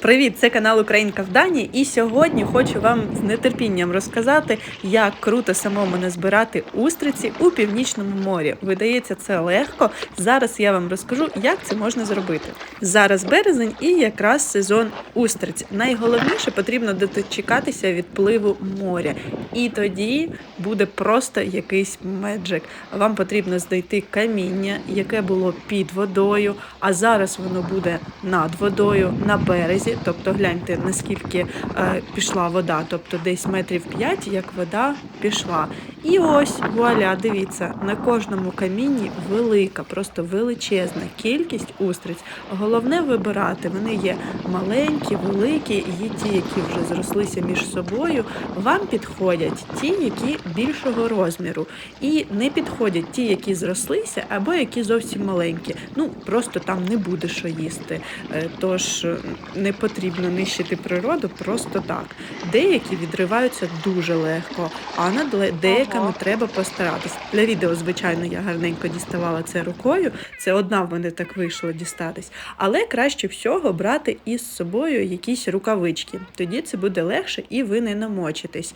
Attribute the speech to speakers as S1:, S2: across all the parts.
S1: Привіт, це канал Українка в Данії. І сьогодні хочу вам з нетерпінням розказати, як круто самому назбирати устриці у північному морі. Видається, це легко. Зараз я вам розкажу, як це можна зробити. Зараз березень і якраз сезон устриць. Найголовніше потрібно дочекатися відпливу моря. І тоді буде просто якийсь меджик. Вам потрібно знайти каміння, яке було під водою, а зараз воно буде над водою на березі. Тобто гляньте, наскільки е, пішла вода, тобто десь метрів 5, як вода пішла. І ось вуаля, дивіться, на кожному камінні велика, просто величезна кількість устриць. Головне вибирати. Вони є маленькі, великі, є ті, які вже зрослися між собою. Вам підходять ті, які більшого розміру, і не підходять ті, які зрослися, або які зовсім маленькі. Ну просто там не буде що їсти. Е, Тож е, не потрібно нищити природу просто так. Деякі відриваються дуже легко, а над ле- деякими треба постаратись. Для відео, звичайно, я гарненько діставала це рукою. Це одна в мене так вийшло дістатись. Але краще всього брати із собою якісь рукавички. Тоді це буде легше і ви не намочитесь.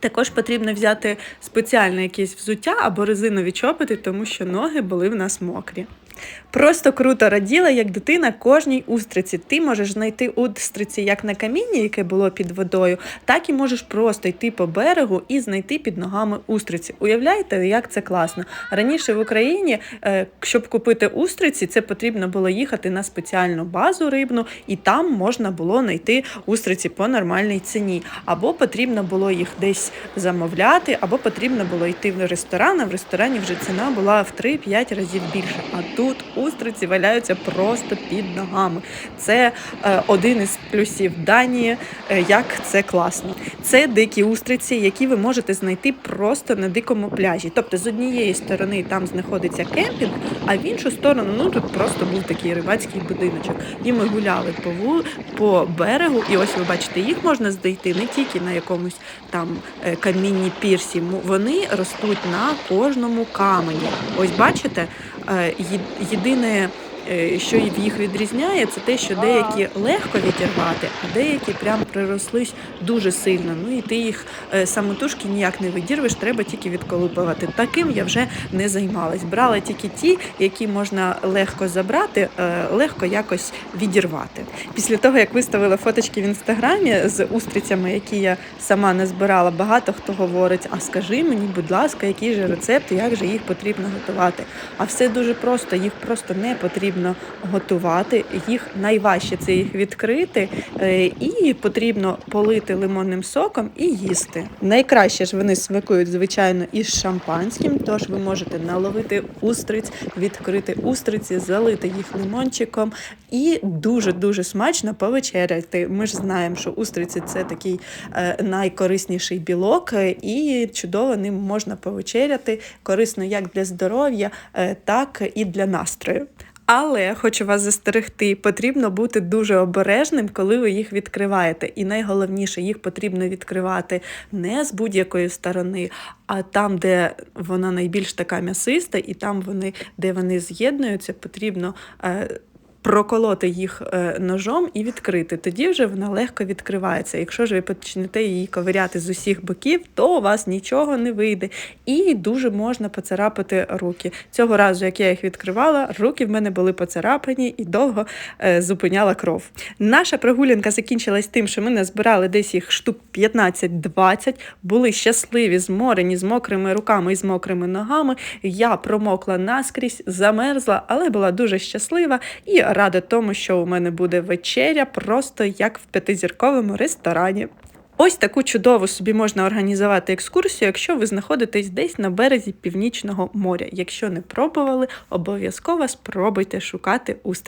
S1: Також потрібно взяти спеціальне якесь взуття або резинові чоботи, тому що ноги були в нас мокрі. Просто круто раділа, як дитина кожній устриці. Ти можеш знайти устриці як на камінні, яке було під водою, так і можеш просто йти по берегу і знайти під ногами устриці. Уявляєте, як це класно? Раніше в Україні, е, щоб купити устриці, це потрібно було їхати на спеціальну базу рибну, і там можна було знайти устриці по нормальній ціні. Або потрібно було їх десь замовляти, або потрібно було йти в ресторан, а в ресторані вже ціна була в 3-5 разів більше. А тут устриці валяються просто під ногами. Це е, один із плюсів Данії, е, як це класно. Це дикі устриці, які ви можете знайти просто на дикому пляжі. Тобто з однієї сторони там знаходиться кемпінг, а в іншу сторону ну тут просто був такий рибацький будиночок. І ми гуляли по вул, по берегу, і ось ви бачите, їх можна знайти не тільки на якомусь там е, камінні пірсі. Вони ростуть на кожному камені. Ось бачите, єдине. Е, Що їх відрізняє, це те, що деякі легко відірвати, а деякі прям прирослись дуже сильно. Ну і ти їх е, самотужки ніяк не видірвеш, треба тільки відколупувати. Таким я вже не займалась. Брала тільки ті, які можна легко забрати, е, легко якось відірвати. Після того, як виставила фоточки в інстаграмі з устрицями, які я сама не збирала, багато хто говорить: а скажи мені, будь ласка, який же рецепт, як же їх потрібно готувати. А все дуже просто, їх просто не потрібно готувати. Їх найважче це їх відкрити, е, і потрібно полити лимонним соком і їсти. Найкраще ж вони смакують, звичайно, із шампанським, тож ви можете наловити устриць, відкрити устриці, залити їх лимончиком і дуже-дуже смачно повечеряти. Ми ж знаємо, що устриці це такий е, найкорисніший білок, е, і чудово ним можна повечеряти. Корисно як для здоров'я, так і для настрою. Але хочу вас застерегти, потрібно бути дуже обережним, коли ви їх відкриваєте. І найголовніше, їх потрібно відкривати не з будь-якої сторони, а там, де вона найбільш така м'ясиста, і там вони, де вони з'єднуються, потрібно. Е, Проколоти їх е, ножом і відкрити. Тоді вже вона легко відкривається. Якщо ж ви почнете її ковиряти з усіх боків, то у вас нічого не вийде. І дуже можна поцарапати руки. Цього разу, як я їх відкривала, руки в мене були поцарапані і довго е, зупиняла кров. Наша прогулянка закінчилась тим, що ми назбирали десь їх штук 15-20, були щасливі, зморені, з мокрими руками і з мокрими ногами. Я промокла наскрізь, замерзла, але була дуже щаслива і рада тому, що у мене буде вечеря, просто як в п'ятизірковому ресторані. Ось таку чудову собі можна організувати екскурсію, якщо ви знаходитесь десь на березі північного моря. Якщо не пробували, обов'язково спробуйте шукати устриці.